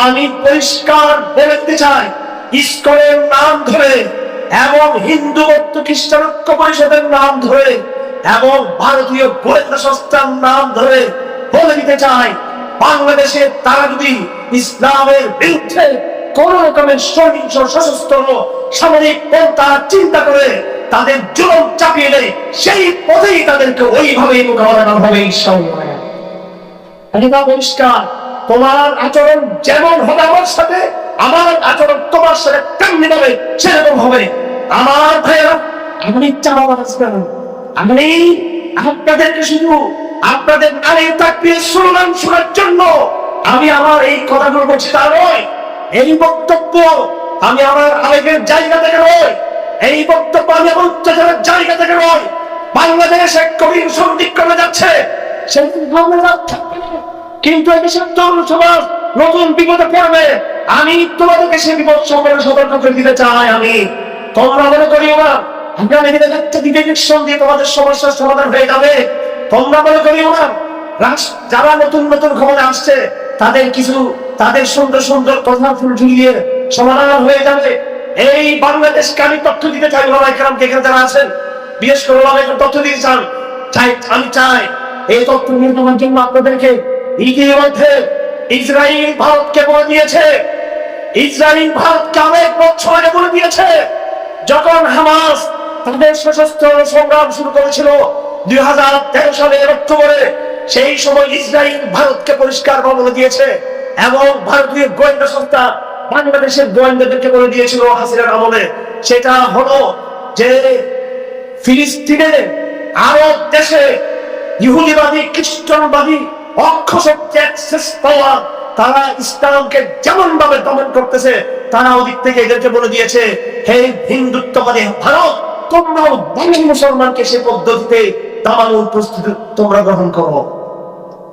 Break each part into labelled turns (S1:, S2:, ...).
S1: আমি পরিষ্কার বলে দিতে চাই ইস্কনের নাম ধরে এবং হিন্দু ভক্ত খ্রিস্টান ঐক্য পরিষদের নাম ধরে এবং ভারতীয় গোয়েন্দা সংস্থার নাম ধরে বলে দিতে চাই বাংলাদেশে তারা যদি ইসলামের বিরুদ্ধে কোন রকমের সহিংস সশস্ত্র সামরিক পন্থা চিন্তা করে তাদের জুলুম চাপিয়ে দেয় সেই পথেই তাদেরকে ওইভাবেই মোকাবেলা করা হবে এটা পরিষ্কার। তোমার আচরণ যেমন হবে আমার সাথে, আমার আচরণ তোমার সাথে তেমনি হবে সেরকম হবে। আমার ভাইয়েরা আপনি চাওয়া আসবেন আপনি আপনাদেরকে শুধু আপনাদের নামে তাকবির স্লোগান শোনার জন্য আমি আমার এই কথাগুলো বলছি তা নয়। এই বক্তব্য আমি আমার আবেগের জায়গা থেকে নয়। এই বক্তব্য আমি আমার অত্যাচারের জায়গা থেকে নয়। বাংলাদেশ এক সন্দিক করে যাচ্ছে। সেই থাকবে। কিন্তু নতুন বিপদে পড়বে। আমি তোমাদেরকে সে বিপদ সম্পর্কে সতর্ক করে দিতে চাই আমি। তোমরা মনে করিও না দিয়ে তোমাদের সমস্যার সমাধান হয়ে যাবে। তোমরা মনে করিও না যারা নতুন নতুন ক্ষমতা আসছে, তাদের কিছু, তাদের সুন্দর সুন্দর কথা ফুল ঝুলিয়ে সমাধান হয়ে যাবে। এই বাংলাদেশকে আমি তথ্য দিতে চাই ওলামা একরাম এখানে যারা আছেন, বিশেষ করে তথ্য দিতে চান, চাই, আমি চাই। এই তথ্য নিয়ে তোমার জন্য আপনাদেরকে ইতিমধ্যে ইসরায়েল ভারতকে বলে দিয়েছে। ইসরায়েল ভারতকে অনেক বছর বলে দিয়েছে। যখন হামাস তাদের সশস্ত্র সংগ্রাম শুরু করেছিল দুই হাজার তেরো সালের অক্টোবরে, সেই সময় ইসরায়েল ভারতকে পরিষ্কার বলে দিয়েছে এবং ভারতীয় গোয়েন্দা সংস্থা বাংলাদেশের গোয়েন্দাদেরকে বলে দিয়েছিল হাসিনার আমলে। সেটা হলো যে ফিলিস্তিনে আরব দেশে ইহুদিবাদী, খ্রিস্টানবাদী তারা ইসলামকে যেমন ভাবে দমন করতেছে, তারা ওদিক থেকে এদেরকে বলে দিয়েছে, হে হিন্দুত্ববাদী ভারত, তোমরাও বাঙালি মুসলমানকে সে পদ্ধতিতে দামানোর তোমরা গ্রহণ করো।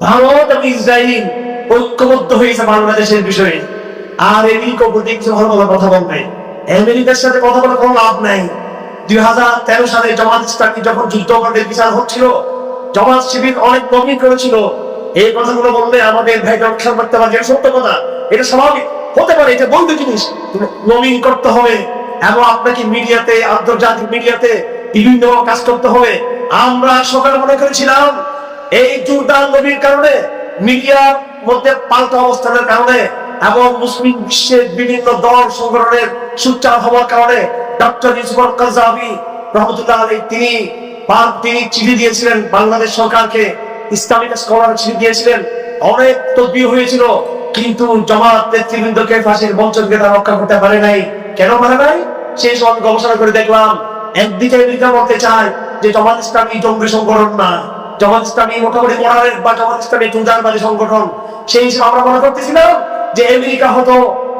S1: ভারত এবং ইসরায়েল ঐক্যবদ্ধ হয়েছে বাংলাদেশের বিষয়ে। আর বলতে কিছু ভালো ভালো কথা বলবে। আমেরিকার সাথে কথা বলে কোনো লাভ নাই। দুই হাজার তেরো সালে জামাত ইসলামী যখন যুদ্ধকাণ্ডের বিচার হচ্ছিল, জামাত শিবির অনেক নমিন করেছিল। এই কথাগুলো বললে আমাদের ভাইকে রক্ষা করতে পারবে, এটা সত্য কথা। এটা স্বাভাবিক। হতে পারে, এটা বৈধ জিনিস। নমিন করতে হবে এবং আপনাকে মিডিয়াতে, আন্তর্জাতিক মিডিয়াতে বিভিন্ন কাজ করতে হবে। আমরা সকালে মনে করেছিলাম, এই জুরদান নবীর কারণে, মিডিয়ার মধ্যে পাল্টা অবস্থানের কারণে, এবং মুসলিম বিশ্বের বিভিন্ন দল সংগঠনের সুচার হওয়ার কারণে, ডক্টর ইসমাল কাজাবি রহমতুল্লাহ আলী তিনি তিনি চিঠি দিয়েছিলেন বাংলাদেশ সরকারকে। ইসলামিক স্কলার দিয়েছিলেন। অনেক তদবির হয়েছিল, কিন্তু জমাত নেতৃবৃন্দকে ফাঁসির মঞ্চ থেকে তারা রক্ষা করতে পারে নাই। কেন পারে নাই? সেই আমি গবেষণা করে দেখলাম। একদিকে আমেরিকা বলতে চায় যে জমাত ইসলামী জঙ্গি সংগঠন না। জামাত ইসলামী মোটামুটি মডারেট বা জামাত ইসলামী টুজারবাদী সংগঠন। সেই হিসেবে আমরা মনে করতেছিলাম যে আমেরিকা হতো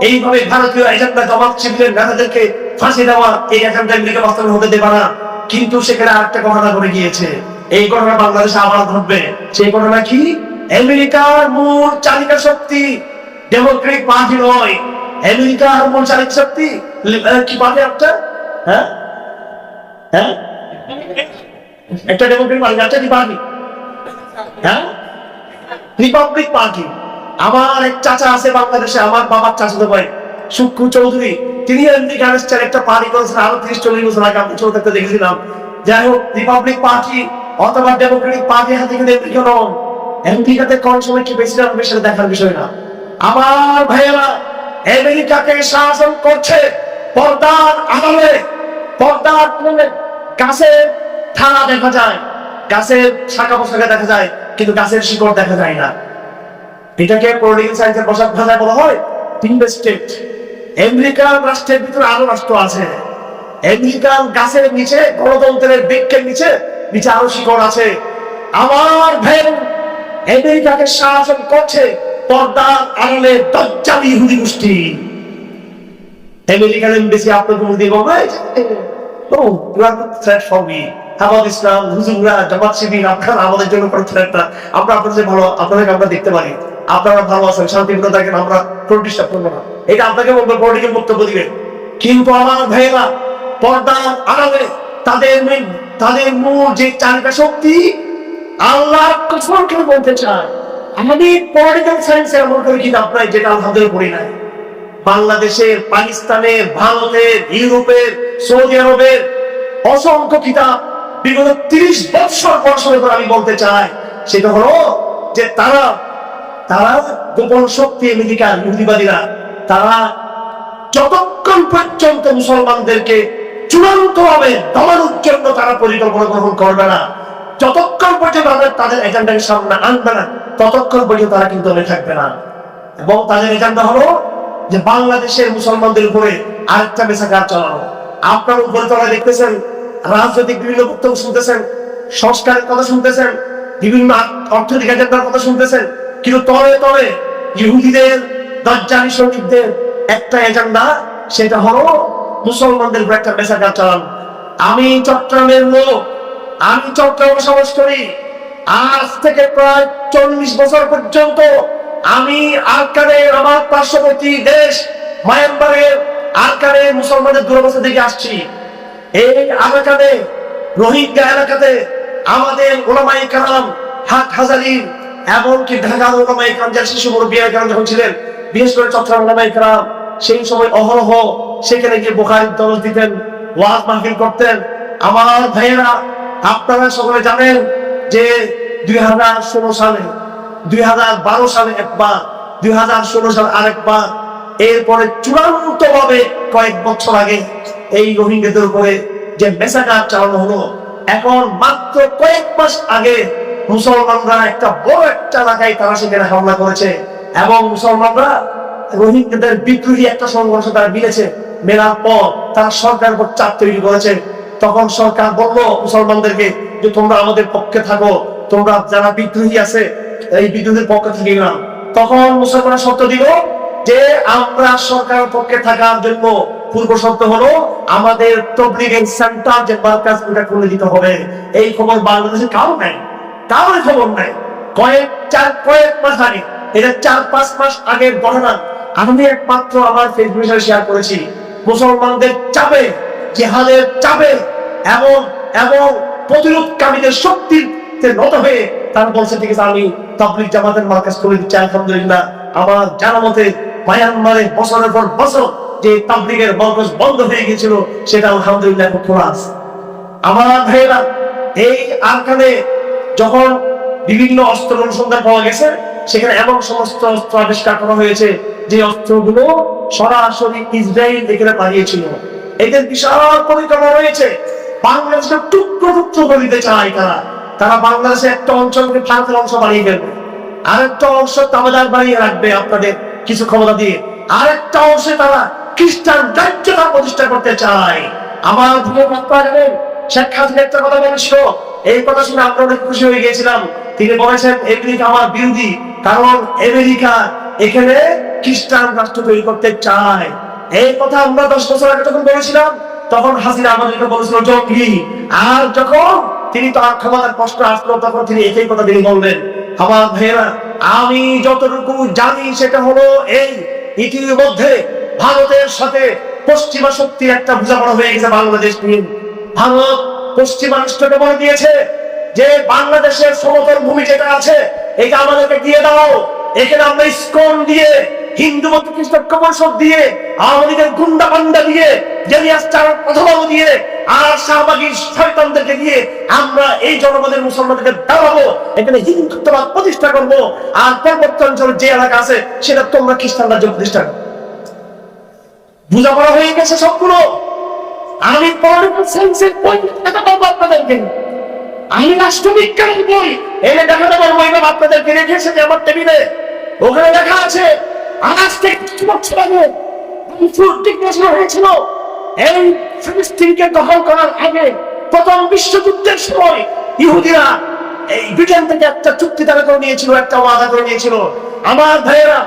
S1: এইভাবে ভারতীয় এজেন্ডা জামাত শিবিরের নেতাদেরকে ফাঁসি দেওয়া এই এজেন্ডা আমেরিকা বাস্তবায়ন হতে দেবে না। কিন্তু সেখানে আরেকটা ঘটনা ঘটে গিয়েছে। এই ঘটনা বাংলাদেশে আবার ঘটবে। সেই ঘটনা কি? আমেরিকার মূল চালিকা শক্তি, ডেমোক্রেটিক পার্টি নয়। আমেরিকার মূল চালিকা শক্তি কি পার্টি একটা? হ্যাঁ? হ্যাঁ? একটা ডেমোক্রেটিক পার্টি, একটা কি পার্টি হ্যাঁ? Republic party. আমার এক চাচা আছে বাংলাদেশে, আমার বাবার চাচাতো ভাই সুক্ষু চৌধুরী। তিনি আমেরিকা আসছেন একটা পার্টি করেছেন, আরও তিরিশ চল্লিশ বছর আগে, আমি ছোট থাকতে দেখেছিলাম। যাই হোক, রিপাবলিক পার্টি অথবা ডেমোক্রেটিক পার্টি হাতে কিন্তু আমেরিকা নন আমেরিকাতে কোন সময় কি বেশি হবে সেটা দেখার বিষয় না। আমার ভাইয়েরা, আমেরিকাকে শাসন করছে পর্দার আড়ালে। পর্দার আড়ালে গাছের থানা দেখা যায়, গাছের শাখা পোশাকে দেখা যায়, কিন্তু গাছের শিকড় দেখা যায় না। এটাকে পলিটিক্যাল সায়েন্সের বসার ভাষায় বলা হয় তিনটে স্টেট আমেরিকান রাষ্ট্রের ভিতরে আরও রাষ্ট্র আছে। আমেরিকান গাছের নিচে গণতন্ত্রের বৃক্ষের নিচে আরও শিকড় আছে। আমার ভেন আমেরিকাকে শাসন করছে, পর্দার আড়ালে দজ্জালি ইহুদি গোষ্ঠী আমেরিকান এমবেসি আপনাকে দিয়ে বলবে oh you threat for me আমাদের ইসলাম, হুজুররা, জামাত শিবির, আপনারা আমাদের জন্য কোনো থ্রেট না। আমরা আপনাদের ভালো, আপনাদেরকে আমরা দেখতে পারি। আপনারা ভালো আছেন শান্তিপূর্ণ থাকেন আমরা কোনো করব না। এটা আপনাকে বলব পলিটিক্যাল বক্তব্য দিবেন কিন্তু আমার ভাইয়েরা পর্দা আড়ালে তাদের তাদের মূল যে চালিকা শক্তি, আল্লাহ কসম বলতে চায় আমাদের পলিটিক্যাল সায়েন্সে এমন করে কিতাব নাই যেটা আলহামদুলিল্লাহ পড়ি নাই। বাংলাদেশের পাকিস্তানের ভারতের ইউরোপের সৌদি আরবের অসংখ্য কিতাব বিগত তিরিশ বৎসর পড়াশোনা করে আমি বলতে চাই, সেটা হলো যে তারা তারা গোপন শক্তি আমেরিকার ইহুদিবাদীরা, তারা যতক্ষণ পর্যন্ত মুসলমানদেরকে চূড়ান্ত ভাবে দমানোর জন্য তারা পরিকল্পনা গ্রহণ করবে না। যতক্ষণ পর্যন্ত তাদের তাদের এজেন্ডাকে সামনে আনবে না, ততক্ষণ পর্যন্ত তারা কিন্তু থাকবে না। এবং তাদের এজেন্ডা হলো যে বাংলাদেশের মুসলমানদের উপরে আরেকটা বেসাকার চালানো। আপনার উপরে তোরা দেখতেছেন, রাজনৈতিক বিভিন্ন বক্তব্য শুনতেছেন, সংস্কারের কথা শুনতেছেন, বিভিন্ন অর্থনৈতিক এজেন্ডার কথা শুনতেছেন, কিন্তু তলে তলে ইহুদিদের দজ্জানি সৈনিকদের একটা এজেন্ডা সেটা হলো মুসলমানদের উপর একটা চালানো আমি চট্টগ্রামের লোক, আমি চট্টগ্রাম বসবাস করি। আজ থেকে প্রায় চল্লিশ বছর পর্যন্ত আমি আরকানে আমার পার্শ্ববর্তী দেশ, মায়ানমারের আরকানে মুসলমানদের দুরবস্থা থেকে আসছি। এই এলাকাতে, রোহিঙ্গা এলাকাতে আমাদের ওলামাই কালাম হাট হাজারি এমনকি ঢাকার ওলামাই কালাম যারা শিশু মুরব্বী যখন ছিলেন, বিশেষ করে চট্টগ্রাম ওলামাই কালাম সেই সময় অহরহ সেখানে গিয়ে বোখারি দরজ দিতেন, ওয়াজ মাহফিল করতেন। আমার ভাইয়েরা, আপনারা সকলে জানেন যে দুই হাজার ষোলো সালে, দুই হাজার বারো সালে একবার, দুই হাজার ষোলো সালে আরেকবার, এরপরে চূড়ান্ত ভাবে কয়েক বছর আগে এই রোহিঙ্গাদের উপরে যে মেসাকার চালানো হলো, এখন মাত্র কয়েক মাস আগে মুসলমানরা একটা বড় একটা এলাকায় তারা সেখানে হামলা করেছে। এবং মুসলমানরা রোহিঙ্গাদের বিদ্রোহী একটা সংঘর্ষ তারা মিলেছে। মেলার পর তারা সরকারের উপর চাপ তৈরি করেছে। তখন সরকার বলল মুসলমানদেরকে যে তোমরা আমাদের পক্ষে থাকো, তোমরা যারা বিদ্রোহী আছে, এই বিদ্রোহীদের পক্ষে থেকে গেলাম তখন মুসলমানরা শর্ত দিল যে আমরা সরকারের পক্ষে থাকার জন্য পূর্ব শর্ত হলো আমাদের তবলিগের সেন্টার যে মার্কাজ, ওটা খুলে দিতে হবে। এই খবর বাংলাদেশে কারও নাই। কারোর খবর নাই। কয়েক চার কয়েক মাস আগে, এটা চার পাঁচ মাস আগের ঘটনা। আমি একমাত্র আমার ফেসবুকে শেয়ার করেছি। মুসলমানদের চাপে, জেহাদের চাপে এবং এবং প্রতিরোধকামীদের শক্তিতে নত হয়ে বলছে, ঠিক আছে, আমি তাবলিগ জামাতের মার্কাজ করে দিচ্ছি, আলহামদুলিল্লাহ। আমার জানা মতে মায়ানমারে বছরের পর বছর যে বন্ধ হয়ে গেছিল সেটা আলহামদুলিল্লাহ আমার ভাইয়েরা, এই আরকানে যখন বিভিন্ন অস্ত্র অনুসন্ধান পাওয়া গেছে সেখানে এমন সমস্ত অস্ত্র আবিষ্কার করা হয়েছে যে অস্ত্রগুলো সরাসরি ইসরায়েল এখানে পাঠিয়েছিল। এদের বিশাল পরিকল্পনা রয়েছে। বাংলাদেশকে টুকরো টুকরো করে দিতে চায় তারা। তারা বাংলাদেশে একটা অঞ্চলকে ভারতের অংশ বানিয়ে ফেলবে। আরেকটা অংশ তাবেদার বানিয়ে রাখবে আপনাদের কিছু ক্ষমতা দিয়ে। আরেকটা অংশে তারা খ্রিস্টান রাজ্যটা প্রতিষ্ঠা করতে চায়। আমার প্রিয় আপনারা জানেন শেখ হাসিনা একটা কথা বলেছিল। এই কথা শুনে আমরা অনেক খুশি হয়ে গিয়েছিলাম। তিনি বলেছেন আমেরিকা আমার বিরোধী কারণ আমেরিকা এখানে খ্রিস্টান রাষ্ট্র তৈরি করতে চায়। এই কথা আমরা দশ বছর আগে যখন বলেছিলাম, তখন হাসিনা আমাদেরকে বলেছিল জঙ্গি আর যখন তিনি তার ক্ষমতার কষ্ট আসলো, তখন তিনি একই কথা তিনি বললেন, আমার ভাইয়েরা, আমি যতটুকু জানি সেটা হলো এই ইতিমধ্যে ভারতের সাথে পশ্চিমা শক্তির একটা বোঝাপড়া হয়ে গেছে বাংলাদেশ নিয়ে। ভারত পশ্চিমা রাষ্ট্রকে বলে দিয়েছে যে বাংলাদেশের সমতল ভূমি যেটা আছে এটা আমাদেরকে দিয়ে দাও। এখানে আমরা ইস্কন দিয়ে, হিন্দু মত দিয়ে আওয়ামী গুন্ডা পান্ডা দিয়ে, আর প্রতিষ্ঠা করব, আর যে এলাকা আছে, সেটা তোমরা খ্রিস্টান রাজ্য প্রতিষ্ঠা করো। বোঝাপড়া হয়ে গেছে সবগুলো। আমি দেখাতে পারব আপনাদেরকে। আমি রাষ্ট্রবিজ্ঞানের বই। এনে দেখাতে পারব এবার আপনাদেরকে রেখেছে যে আমার টেবিলে। ওখানে লেখা আছে আজ থেকে কিছু বছর আগে ফুর্তিক বছর হয়েছিল। এই ফিলিস্তিনকে দখল করার আগে প্রথম বিশ্বযুদ্ধের সময় ইহুদিরা এই ব্রিটেন থেকে একটা চুক্তি তারা করে নিয়েছিল, একটা ওয়াদা করে নিয়েছিল। আমার ভাইয়েরা,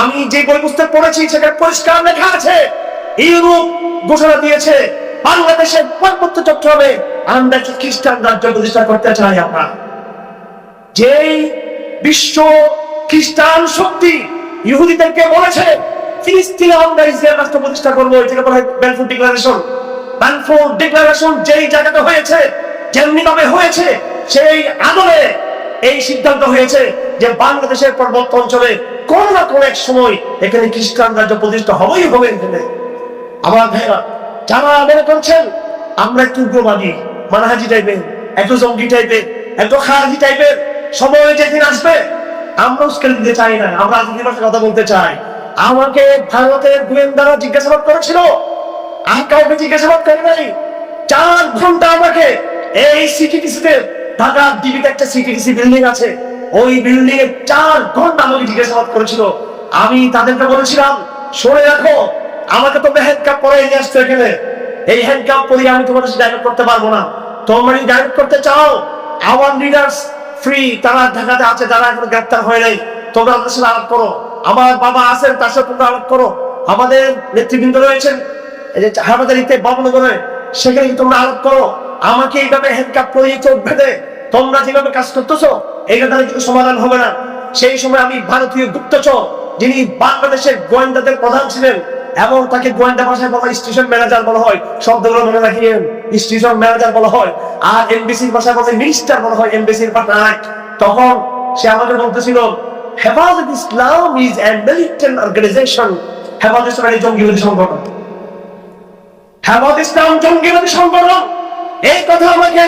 S1: আমি যে বই পুস্তক পড়েছি সেখানে পরিষ্কার লেখা আছে। ইউরোপ ঘোষণা দিয়েছে বাংলাদেশের পার্বত্য চট্টগ্রামে আমরা খ্রিস্টান রাজ্য প্রতিষ্ঠা করতে চাই আমরা? যেই বিশ্ব খ্রিস্টান শক্তি ইহুদিদেরকে বলেছে, ফিলিস্তিনে আমরা ইসরায়েল রাষ্ট্র প্রতিষ্ঠা করব, এটাকে বলা হয় ব্যালফোর ডিক্লারেশন ব্যালফোর ডিক্লারেশন যেই জায়গাতে হয়েছে যেমনি ভাবে হয়েছে, সেই আদলে এই সিদ্ধান্ত হয়েছে যে বাংলাদেশের পার্বত্য অঞ্চলে কোন না কোন এক সময় এখানে খ্রিস্টান রাজ্য প্রতিষ্ঠা হবেই হবে এখানে। আমার ভাইরা যারা মনে করছেন, আমরা একটু উগ্রবাদী, মানহাজি টাইপের একটু জঙ্গি টাইপের একটু খারাজি টাইপের সময় যেদিন আসবে, আমরা উস্কে দিতে চাই না, আমরা রাজনীতির কথা বলতে চাই। আমাকে ভারতের গোয়েন্দারা জিজ্ঞাসাবাদ করেছিল আর কাউকে জিজ্ঞাসাবাদ করে নাই, চার ঘণ্টা আমাকে এই সিটিটিসিতে ঢাকা ডিবিতে একটা সিটিটিসি বিল্ডিং আছে, ওই বিল্ডিং এ চার ঘণ্টা আমাকে জিজ্ঞাসাবাদ করেছিল। আমি তাদেরকে বলেছিলাম সরে রাখো আমাকে তো হ্যান্ডকাপ পরে নিয়ে আসতো এখানে। এই হ্যান্ডকাপ পরিয়ে আমি তোমাদের ডাইরেক্ট করতে পারব না। তোমরা ডাইরেক্ট করতে চাও আওয়ার লিডার্স ফ্রি তারা ঢাকাতে আছে তারা এখন গ্রেপ্তার হয়ে নাই, তোমরা আমাদের সাথে আলাপ করো। আমার বাবা আছেন, তার সাথে তোমরা আলাপ করো। আমাদের নেতৃবৃন্দ রয়েছেন যে হামাদারিতে বাবনগরে সেখানে তোমরা আলাপ করো। আমাকে এইভাবে হ্যান্ডকাপ পরিয়ে চোখ বেঁধে তোমরা যেভাবে কাজ করতেছো এইটা দ্বারা কিন্তু সমাধান হবে না। সেই সময় আমি ভারতীয় গুপ্তচর, যিনি বাংলাদেশের গোয়েন্দাদের প্রধান ছিলেন এবং তাকে গোয়েন্দা ভাষায় বলা স্টেশন ম্যানেজার বলা হয়। শব্দগুলো মনে রাখিয়েন স্টেশন ম্যানেজার বলা হয়। আর এমবিসির ভাষায় বলে মিনিস্টার বলা হয় এমবিসির ভাষায় তখন সে আমাকে বলতেছিল, Hefazat Islam is a militant organization Hefazat Islam একটি জঙ্গিবাদী সংগঠন। হেফাজত ইসলাম জঙ্গিবাদী সংগঠন। এই কথা আমাকে,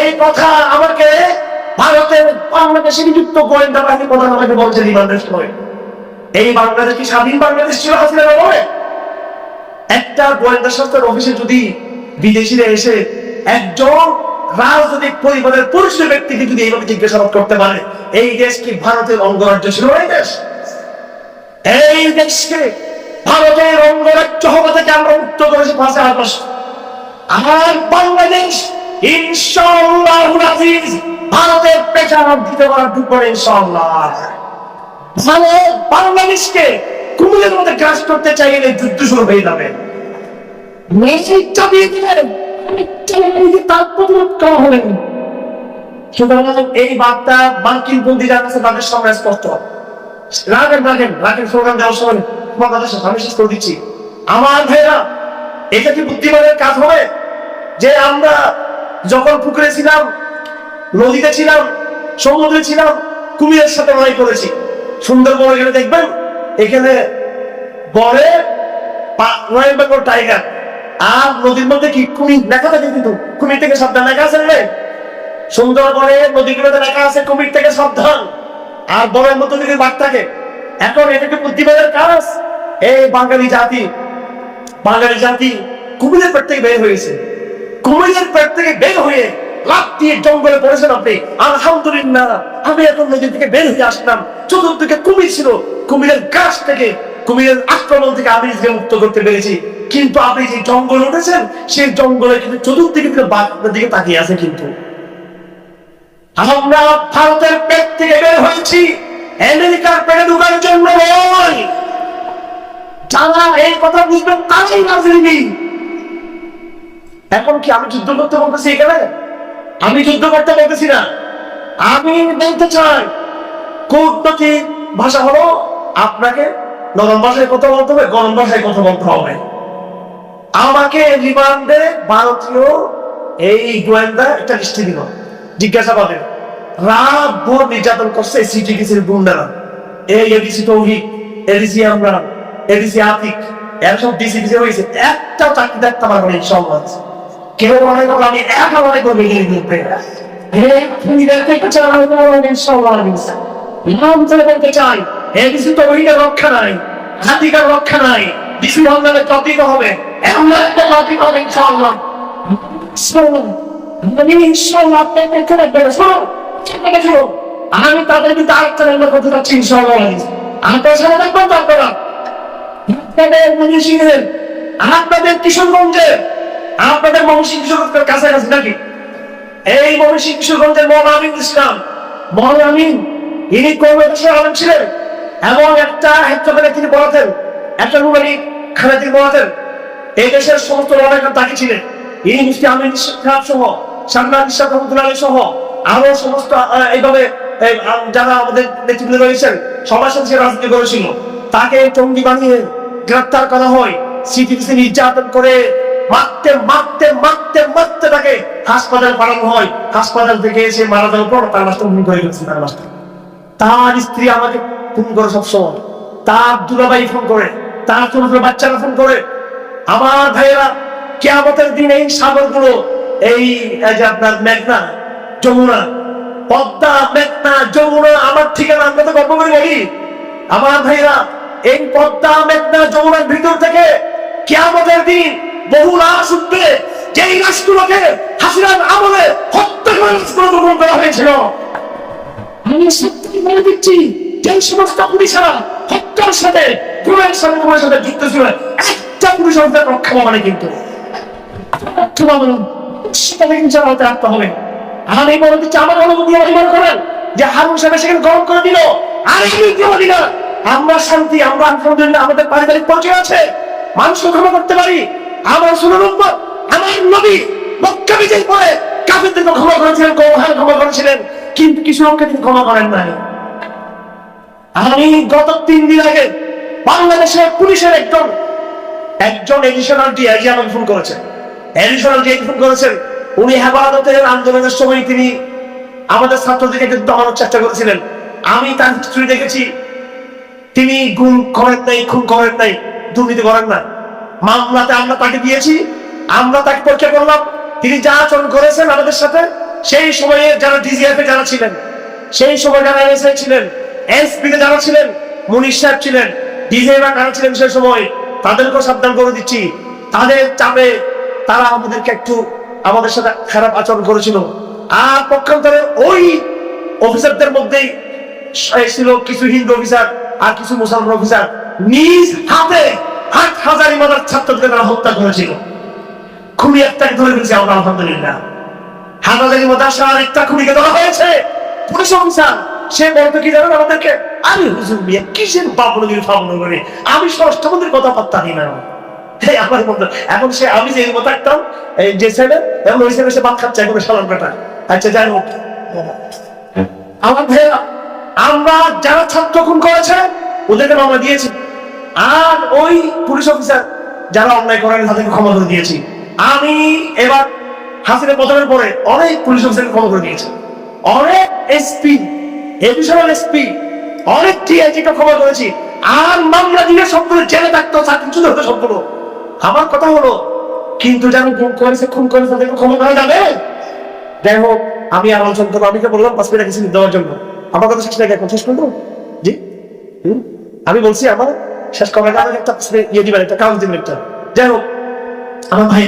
S1: এই কথা আমাকে ভারতের বাংলাদেশে নিযুক্ত গোয়েন্দা বাহিনী প্রধান আমাকে বলছে রিমান্ডের সময় এই বাংলাদেশ কি স্বাধীন বাংলাদেশ ছিল হাসিনা বলে একটা গোয়েন্দা সংস্থার অফিসে যদি বিদেশিরা এসে একজন রাজনৈতিক পরিবারের পরিচিত ব্যক্তিকে যদি এইভাবে জিজ্ঞাসাবাদ করতে পারে, এই দেশ কি ভারতের অঙ্গরাজ্য ছিল এই দেশ? এই দেশকে ভারতের অঙ্গরাজ্য হওয়া থেকে আমরা মুক্ত করেছি পাঁচে আগস্ট। আমার বাংলাদেশ ইনশাআল্লাহ আজিজ ভারতের পেছার দিতে পারা ঢুকবে ইনশাআল্লাহ। ভারত বাংলাদেশকে কুমিরের মধ্যে গ্রাস করতে চাইলে যুদ্ধ শুরু হয়ে যাবে। মেসেজ চাপিয়ে এই বার্তা মার্কিন বন্দি যারা আছে, তাদের সামনে স্পষ্ট। রাখেন রাখেন রাখেন স্লোগান দেওয়ার সময় তোমার কথা আমি শেষ করে দিচ্ছি। আমার ভাইরা, এটা কি বুদ্ধিমানের কাজ হবে? যে আমরা যখন পুকুরে ছিলাম, নদীতে ছিলাম, সমুদ্রে ছিলাম, কুমিরের সাথে লড়াই করেছি। সুন্দরবন গেলে দেখবেন, এখানে পা- বেঙ্গল টাইগার আর নদীর মধ্যে কি কুমির? লেখা থাকে কিন্তু। কুমির থেকে সাবধান। লেখা আছে না সুন্দরবনে নদীগুলোতে লেখা আছে কুমির থেকে সাবধান। আর বনের মধ্যে দিকে বাঘ থাকে, এখন এটা এটাকে বুদ্ধিমানের কাজ? এই বাঙালি জাতি বাঙালি জাতি কুমিরের পেট থেকে বের হয়েছে। কুমিরের পেট থেকে বের হয়ে লাভ দিয়ে জঙ্গলে পড়েছেন আপনি। আলহামদুলিল্লাহ, আমি এখন নদী থেকে বের হয়ে আসলাম। চতুর্দিকে কুমির ছিল। কুমিরের গাছ থেকে, কুমিরের আক্রমণ থেকে আমি নিজেকে মুক্ত করতে পেরেছি। কিন্তু আপনি যে জঙ্গলে উঠেছেন, সেই জঙ্গলে কিন্তু চতুর্দিকে কিন্তু বাঘ দিকে তাকিয়ে আছে কিন্তু। আমরা ভারতের পেট থেকে বের হয়েছি। আমেরিকার পেটে ঢুকার জন্য নয়। যারা এই কথা বুঝবেন তারাই রাজনীতি। এখন কি আমি যুদ্ধ করতে বলতেছি এখানে? আমি যুদ্ধ করতে বলতেছি না। আমি বলতে চাই কূটনৈতিক ভাষা হলো? আপনাকে নরম ভাষায় কথা বলতে হবে, গরম ভাষায় কথা বলতে হবে। আমাকে রিমান্ডে ভারতীয় এই গোয়েন্দা একটা লিস্টি দিল। জিজ্ঞাসাবাদে, রাত ভোর নির্যাতন করছে সিটি গুন্ডারা। এই এডিসি তৌহিদ, এডিসি আমরা এডিসি আতিক ডিসি হয়েছে একটাও চাকরি দেখতে পারব না ইনশাআল্লাহ কেউ মনে করো আমি একা মনে করব ধরে বলতে চাই এডিসি তৌহিদের রক্ষা নাই হাতিকার রক্ষা নাই বাংলাদেশ কপি হবে এমন একটা কপি হবে ইনশাআল্লাহ আমি আমি তাদের কিন্তু আরেকটা কথা যাচ্ছি ইনশাআল্লাহ। আপনার সাথে দেখবেন তো আপনারা আপনাদের মনীষীদের, আপনাদের কিশোরগঞ্জে, আপনাদের মনীষী কিশোরগঞ্জের কাছাকাছি নাকি? এই মনীষী কিশোরগঞ্জের মহান আমিন ইসলাম, মহান আমিন। ইনি কর্মদেশের আলম ছিলেন। এবং একটা হেক্টরে তিনি পড়াতেন একটা রুমালি খানা তিনি পড়াতেন এই দেশের সমস্ত লড়াই তাকে ছিলেন ইনি মুফতি আমিন খান সহ সামনাদ ইসলাম রহমতুল্লাহ সহ, আরও সমস্ত এইভাবে যারা আমাদের নেতৃত্বে রয়েছেন, সবার সাথে রাজনীতি করেছিল। তাকে টঙ্গি বানিয়ে গ্রেপ্তার করা হয়। সিটিভিসি নির্যাতন করে মারতে মারতে মারতে মারতে তাকে হাসপাতাল পাঠানো হয়। হাসপাতাল থেকে এসে মারা যাওয়ার পর তার লাশটা উনি করে গেছে তার লাশটা। তার স্ত্রী আমাকে ফোন করে সবসময় তার দুলাবাই ফোন করে, তার ছোট ছোট বাচ্চারা ফোন করে। আমার ভাইয়েরা কেয়ামতের দিন এই সাগরগুলো, এই যে আপনার মেঘনা, যমুনা, পদ্মা, মেঘনা, যমুনা, আমার ঠিকানা আমরা তো গল্প করে বলি আমার ভাইয়েরা, এই পদ্মা, মেঘনা, যমুনার ভিতর থেকে কেয়ামতের দিন বহু লাশ উঠবে। যেই লাশগুলোকে হাসিনার আমলে হত্যা করে গ্রহণ করা হয়েছিল। আমি সত্যি বলে দিচ্ছি, যে সমস্ত পুলিশেরা হত্যার সাথে সাথে গুণের সাথে যুক্ত ছিল, একটা পুলিশ অফিসার রক্ষা পাবে না কিন্তু। আমার সেখানে গরম করে আর দিল, আমরা শান্তি, আমরা আমাদের আছে। মানুষকে ক্ষমা করতে পারি। আমার সুনুর আমার নবী, মক্কা বিজয় পরে কাফেরদেরকে ক্ষমা করেছিলেন কৌহান ক্ষমা করেছিলেন। কিন্তু কিছু লোককে তিনি ক্ষমা করেন নাই? আমি গত তিন দিন আগে বাংলাদেশের পুলিশের একজন একজন এডিশনাল ডিআইজি আমাকে ফোন করেছেন এডিশনাল ডিআইজি ফোন করেছেন। উনি হেফাজতের আন্দোলনের সময় তিনি আমাদের ছাত্রদেরকে কিন্তু দমানোর চেষ্টা করেছিলেন। আমি তার হিস্ট্রি দেখেছি। তিনি গুম করেন নাই, খুন করেন নাই, দুর্নীতি করেন না মামলাতে আমরা তাকে দিয়েছি, আমরা তাকে পরীক্ষা করলাম। তিনি যা আচরণ করেছেন আমাদের সাথে সেই সময়ে যারা ডিজিএফ এ যারা ছিলেন, সেই সময় যারা এসআই ছিলেন এসপি তে যারা ছিলেন, মুনিশ সাহেব ছিলেন ডিজিএফ কারা ছিলেন সেই সময়, তাদেরকেও সাবধান করে দিচ্ছি। তাদের চাপে তারা আমাদেরকে একটু আমাদের সাথে খারাপ আচরণ করেছিল। আর পক্ষান্তরে ওই অফিসারদের মধ্যেই ছিল কিছু হিন্দু অফিসার আর কিছু মুসলমান অফিসার। নিজ হাতে হাট হাজারি মাদার ছাত্রদের তারা হত্যা করেছিল। খুবই একটা ধরে ফেলছি আমরা, আলহামদুলিল্লাহ। হাজারি মাদার একটা খুনিকে ধরা হয়েছে। পুলিশ সে বলতো কি জানেন আমাদেরকে? আরে হুজুর মিয়া, কিসের বাবনগিরি ফাবনগরি আমি ষষ্ঠ মন্দির কথা পাত্তা না। আমার এখন সে, আমি যে থাকতাম এই যে ছেলে, এখন ওই ছেলে সে ভাত খাচ্ছে, এখন সালাম বেটা। আচ্ছা যাই হোক। আমার ভাইয়া আমরা যারা ছাত্র খুন করেছে, ওদেরকে মামলা দিয়েছি। আর ওই পুলিশ অফিসার, যারা অন্যায় করেন, তাদেরকে ক্ষমা করে দিয়েছি। আমি এবার হাসিনের পতনের পরে অনেক পুলিশ অফিসারকে ক্ষমা করে দিয়েছে। অনেক এসপি এডিশনাল এসপি অনেক টিআইজি কে ক্ষমা করেছি। আর মামলা দিলে সবগুলো জেলে থাকতো চাকরি চুলে হতো সবগুলো। আমার কথা হলো, কিন্তু যারা খুন করেছে খুন করেছে তাদেরকে ক্ষমা করা যাবে? যাই হোক, আমি আর আলোচনা করব। আমি বললাম, পাঁচ মিনিট কিছু দেওয়ার জন্য। আমার কথা শেষ নাকি এখন? শেষ করব জি? আমি বলছি, আমার শেষ করার আগে একটা ইয়ে দিবেন, একটা কাগজ দিবেন একটা। যাই হোক, আমার ভাই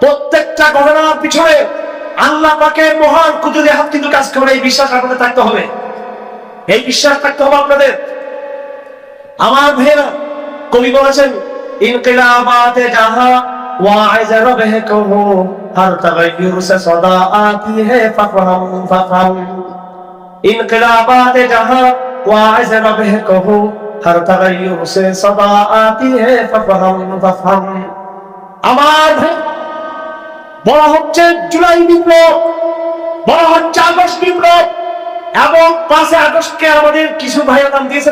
S1: প্রত্যেকটা ঘটনার পিছনে আল্লাহ পাকের মহান কুদুরি হাত কিন্তু কাজ করে, এই বিশ্বাস আপনাদের থাকতে হবে। এই বিশ্বাস থাকতে হবে আপনাদের। আমার ভাইরা কবি বলেছেন, ইনকিলাবাতে জাহা কহো হর তগয়ুর সে সদা আতি হে ফাফহাম ফাফহাম ইনকিলাবাতে জাহা ওয়াইজ রবে কহো হর তগয়ুর সে সদা আতি হে ফাফহাম ফাফহাম আমার ভাই, বলা হচ্ছে জুলাই বিপ্লব, বলা হচ্ছে আগস্ট বিপ্লব, এবং পাঁচে আগস্টকে আমাদের কিছু ভাইয়ের নাম দিয়েছে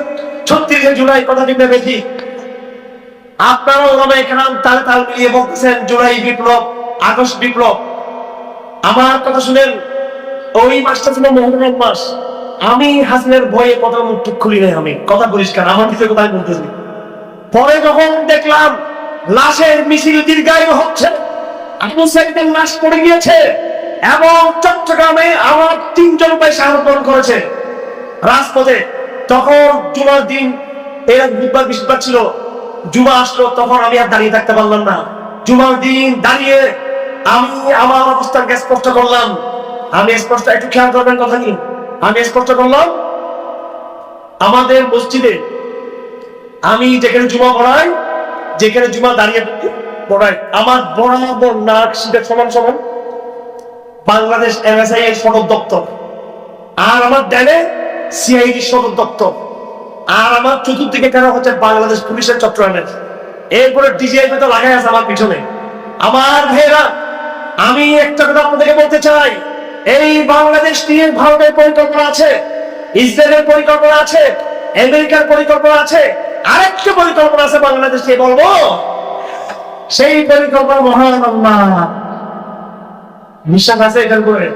S1: ছত্রিশে জুলাই, কথা ঠিক না বেশি। আপনারা ওলামা একরাম তালে তাল মিলিয়ে বলতেছেন, জুলাই বিপ্লব, আগস্ট বিপ্লব। আমার কথা শুনেন, ওই মাসটা ছিল মহরমের মাস। আমি হাসিনের ভয়ে কথা মুখ খুলি নাই আমি। কথা পরিষ্কার আমার নিজের কথা বলতেছি। পরে যখন দেখলাম, লাশের মিছিল দীর্ঘায়ু হচ্ছে, আবু সাইদের লাশ পড়ে গিয়েছে, এবং চট্টগ্রামে আমার তিনজন ভাই শাহাদত করেছে রাজপথে। তখন জুমার দিন এর বুধবার বৃহস্পতিবার ছিল। জুমা আসলো, তখন আমি আর দাঁড়িয়ে থাকতে পারলাম না। জুমার দিন দাঁড়িয়ে আমি আমার অবস্থানকে স্পষ্ট করলাম। আমি স্পষ্ট একটু খেয়াল করবেন কথা কি? আমি স্পষ্ট করলাম, আমাদের মসজিদে আমি যেখানে জুমা পড়াই, যেখানে জুমা দাঁড়িয়ে পড়াই, আমার বরাবর নাক শীতের সমান সমান বাংলাদেশ এমএসআই এর সদর দপ্তর। আর আমার ডানে সিআইডি সদর দপ্তর। আর আমার চতুর্দিকে কেন হচ্ছে বাংলাদেশ পুলিশের চট্টগ্রামের এরপরে ডিজিআই তো লাগাই আছে আমার পিছনে। আমার ভাইয়েরা আমি একটা কথা আপনাদেরকে বলতে চাই। এই বাংলাদেশ নিয়ে ভারতের পরিকল্পনা আছে, ইসরায়েলের পরিকল্পনা আছে, আমেরিকার পরিকল্পনা আছে, আরেকটা পরিকল্পনা আছে বাংলাদেশ নিয়ে বলব। সেই পরিকল্পনা মহান আল্লাহ। বিশ্বাস আছে এটার উপরে?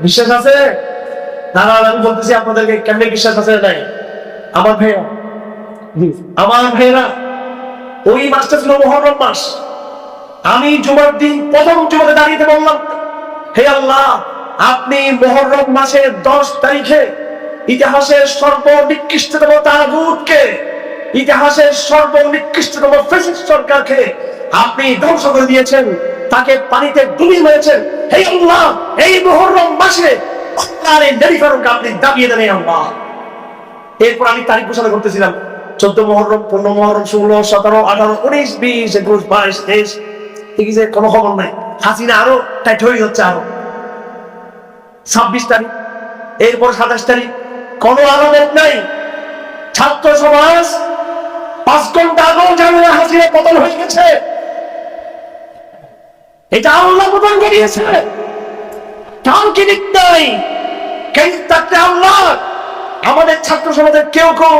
S1: বিশ্বাস আছে? দাঁড়ান আমি বলতেছি আপনাদেরকে কেমনে বিশ্বাস আছে নাই আমার ভাইয়া আমার ভাইয়েরা ওই মাসটা ছিল মহরম মাস। আমি জুমার দিন প্রথম জুমাতে দাঁড়িয়ে বললাম হে আল্লাহ আপনি মহরম মাসের দশ তারিখে ইতিহাসের সর্বনিকৃষ্টতম তাগুতকে ইতিহাসের সর্বনিকৃষ্টতম ফেসিস্ট সরকারকে আপনি ধ্বংস করে দিয়েছেন তাকে পানিতে ডুবিয়ে মেরেছেন। হে আল্লাহ এই মহরম মাসে আপনার এই আপনি দাবিয়ে দেন আল্লাহ। এরপর আমি তারিখ ঘোষণা করতেছিলাম। চোদ্দ মহরম, পনেরো মহরম, ষোলো, সতেরো, আঠারো, উনিশ, বিশ, একুশ, বাইশ, তেইশ ঠিক আছে কোনো খবর নাই। হাসিনা আরও টাইট হয়ে যাচ্ছে আরও। ছাব্বিশ তারিখ, এরপর সাতাশ তারিখ, কোনো আলাদা নাই। ছাত্র সমাজ পাঁচ ঘণ্টা আগেও জানে হাসিনা পতন হয়ে গেছে। এটা আল্লাহ পতন করিয়েছে কাউকে দিক নাই। কেন থাকতে আল্লাহ ছাত্র সমাজের কেউ কেউ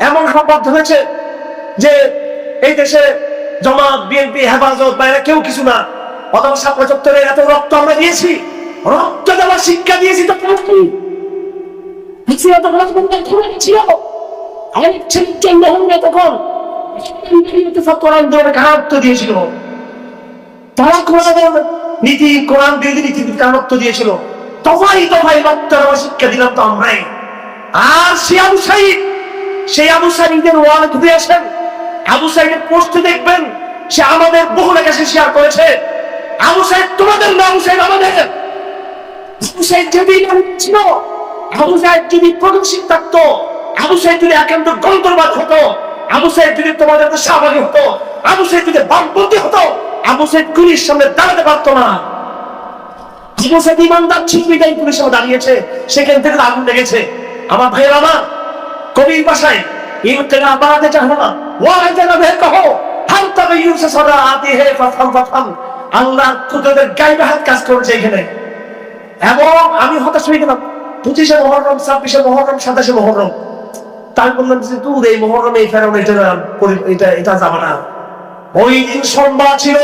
S1: এমন সংবাদ হয়েছে যে এই দেশে জমাত বিএনপি হেফাজত বা এরা কেউ কিছু না। অথবা ছাত্র চত্বরে এত রক্ত আমরা দিয়েছি। রক্ত দেওয়ার শিক্ষা দিয়েছি তো তখন? দিয়েছিল। নীতি, কোরআন দিয়েছিল। রক্ত শিক্ষা দিলাম তো আমরাই। আর সে আবু সাইদ, সেই আবু সাইদের ওয়াল আসেন। আবু সাইদের দেখবেন সে আমাদের বহু সে শেয়ার করেছে। আবু সাইদ, তোমাদের না আবু সাইদ আমাদের। আবু সাইদ যদি ছিল আবু সাইদ যদি প্রদর্শিত আবু সাইদ যদি একান্ত হতো, আবু সাইদ যদি তোমাদের হতো, আবু সাইদ যদি বামপন্থী হতো, আবু সাইদ গুলির সামনে দাঁড়াতে পারতো না। আবু সাইদ ইমানদার বিদায় পুলিশ দাঁড়িয়েছে। সেখান থেকে আগুন লেগেছে। আমার ভাইয়ের আমার কবির চাহো না। কহো তবে সদা হে কাজ করেছে এখানে। আমি হতাশ হয়ে গেলাম। পঁচিশে মহরম, ছাব্বিশে সাতাশে মহরম। বললাম যে এই মহরম এই ফেরন এটা এটা না। ওই সোমবার ছিল।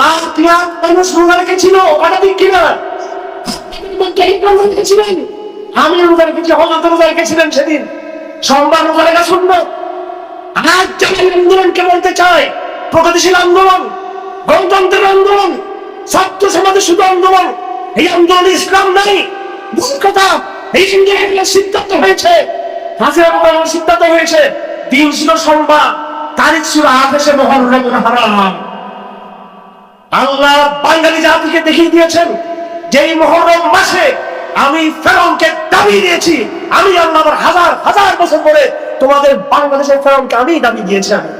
S1: লাখ লাখ মানুষ রোজা রেখেছিল কিনা রেখেছিলেন আমি রোজা রেখেছি হজরত রোজা রেখেছিলেন সেদিন। সোমবার রোজা রেখা শুনব আজ জাতীয় আন্দোলনকে বলতে চাই প্রগতিশীল আন্দোলন, গণতন্ত্রের আন্দোলন, ছাত্র সমাজের শুধু আন্দোলন, এই আন্দোলন ইসলাম নাই। কথা, এই একটা সিদ্ধান্ত হয়েছে। হাসিনা বাবার সিদ্ধান্ত হয়েছে। দিন ছিল সোমবার তারিখ ছিল আকাশে মহরম হারাম। আল্লাহ বাঙালি জাতিকে দেখিয়ে দিয়েছেন যে এই মহরম মাসে আমি ফেরনকে দাবি দিয়েছি। আমি আল্লাহ আমার হাজার হাজার বছর পরে তোমাদের বাংলাদেশের ফেরনকে আমি দাবি দিয়েছি আমি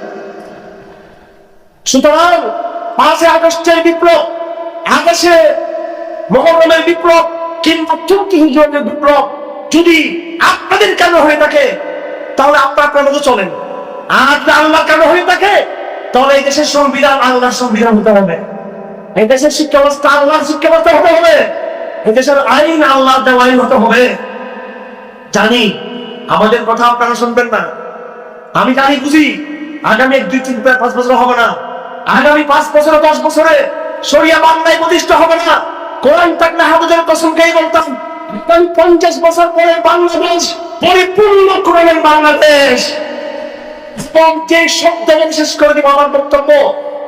S1: সুতরাং পাঁচই আগস্টের বিপ্লব, আকাশে মহরমের বিপ্লব কিংবা চুক্তি হিজনের বিপ্লব যদি আপনাদের কেন হয়ে থাকে, তাহলে আপনার কেন মতো চলেন? আর আল্লাহ কেন হয়ে থাকে, তাহলে এই দেশের সংবিধান আল্লাহর সংবিধান হতে হবে। এই দেশের শিক্ষা ব্যবস্থা আল্লাহর শিক্ষা ব্যবস্থা হতে হবে। এই দেশের আইন আল্লাহ দেওয়া আইন হতে হবে। জানি, আমাদের কথা আপনারা শুনবেন না। আমি জানি, বুঝি, আগামী এক, দুই, তিন পাঁচ বছর হবে না। আগামী পাঁচ বছরে, দশ বছরে সরিয়া বাংলায় প্রতিষ্ঠা হবে না। কোরআন থাকলে হাফেজের কসম খেয়ে বলতাম আগামী পঞ্চাশ বছর পরে বাংলাদেশ পরিপূর্ণ কোরআনের বাংলাদেশ। যে শব্দ শেষ করে দিব আমার বক্তব্য,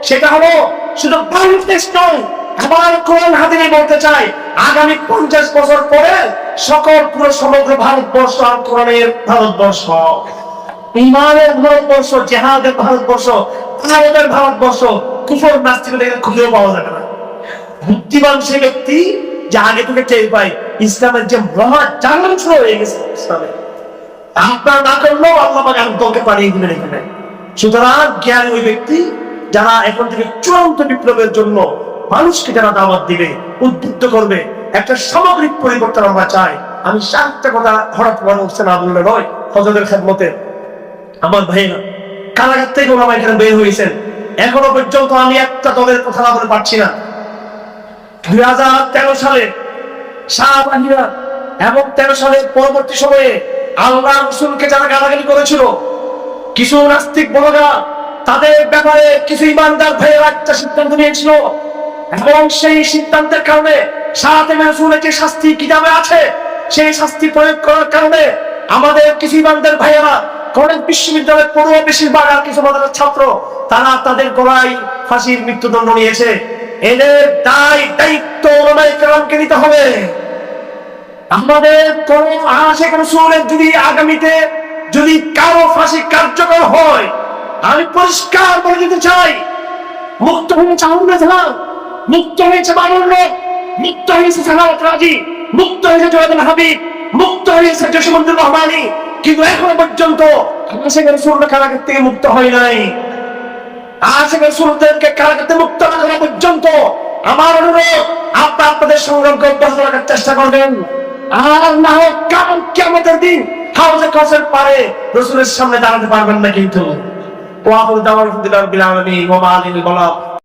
S1: সেটা হলো, শুধু বাংলাদেশ নয় আমার কোরআন হাতে নিয়ে বলতে চাই, আগামী পঞ্চাশ বছর পরে সকল পুরো সমগ্র ভারতবর্ষ আর কোরআনের ভারতবর্ষ। ইমানের ভারতবর্ষ, জেহাদের ভারতবর্ষ ভারতের ভারতবর্ষ, কুফর নাস্তিকদের খুঁজেও পাওয়া যাবে না। বুদ্ধিমান সে ব্যক্তি যে আগে থেকে টের পাই ইসলামের যে মহা জাগরণ শুরু হয়ে গেছে ইসলামে আপনার না করলেও আল্লাহ পাক একদমকে পাঠিয়ে দিলেন এখানে। সুতরাং জ্ঞানী ওই ব্যক্তি, যারা এখন থেকে চূড়ান্ত বিপ্লবের জন্য মানুষকে যারা দাওয়াত দিবে, উদ্বুদ্ধ করবে, একটা সামগ্রিক পরিবর্তন আমরা চাই। আমি চারটা কথা হঠাৎ মনে উঠছে না বললে নয় হজরের খেদমতে। আমার ভাইয়েরা, কারাগার থেকে ওনারা এখানে বের হয়েছেন। এখনও পর্যন্ত আমি একটা দলের কথা না বলে পারছি না। দুই হাজার তেরো সালে শাহবাহিরা এবং তেরো সালের পরবর্তী সময়ে আল্লাহ রসুলকে যারা গালাগালি করেছিল, কিছু নাস্তিক বড়রা তাদের ব্যাপারে কিছু ইমানদার ভাইয়েরা একটা সিদ্ধান্ত নিয়েছিল এবং সেই সিদ্ধান্তের কারণে সাথে রসুলের যে শাস্তি কিতাবে আছে, সেই শাস্তি প্রয়োগ করার কারণে আমাদের কিছু ইমানদার ভাইয়েরা কলেজ বিশ্ববিদ্যালয়ের পড়ুয়া বেশিরভাগ আর কিছু আমাদের ছাত্র, তারা তাদের গলায় ফাঁসির মৃত্যুদণ্ড নিয়েছে। এদের দায় দায়িত্ব ওলামায়ে কেরামকে নিতে হবে। আমাদের কোন আশেখ রসুলের যদি আগামীতে যদি কারও ফাঁসি কার্যকর হয়, আমি পরিষ্কার বলে দিতে চাই মুক্ত হয়েছে আনন্দ ছিলাম মুক্ত হয়েছে মামুন মুক্ত হয়েছে সালামত রাজি। মুক্ত হয়েছে জয়দুল হাবিব। মুক্ত হয়েছে জসিমুদ্দুর রহমানি। কিন্তু এখনও পর্যন্ত আশেখ রসুল কারাগার থেকে মুক্ত হয় নাই। আশেখ রসুলদেরকে কারাগার থেকে মুক্ত না করা পর্যন্ত আমার অনুরোধ, আপনারা আপনাদের সংগ্রামকে অব্যাহত রাখার চেষ্টা করবেন। আর না হোক, কারণ কেমতের দিন হাউজে কসের পারে রসুলের সামনে দাঁড়াতে পারবেন না কিন্তু। ওয়াহুল দাওয়ার রহমতুল্লাহ বিল আলামিন, ওয়া মা আলিল গোলাম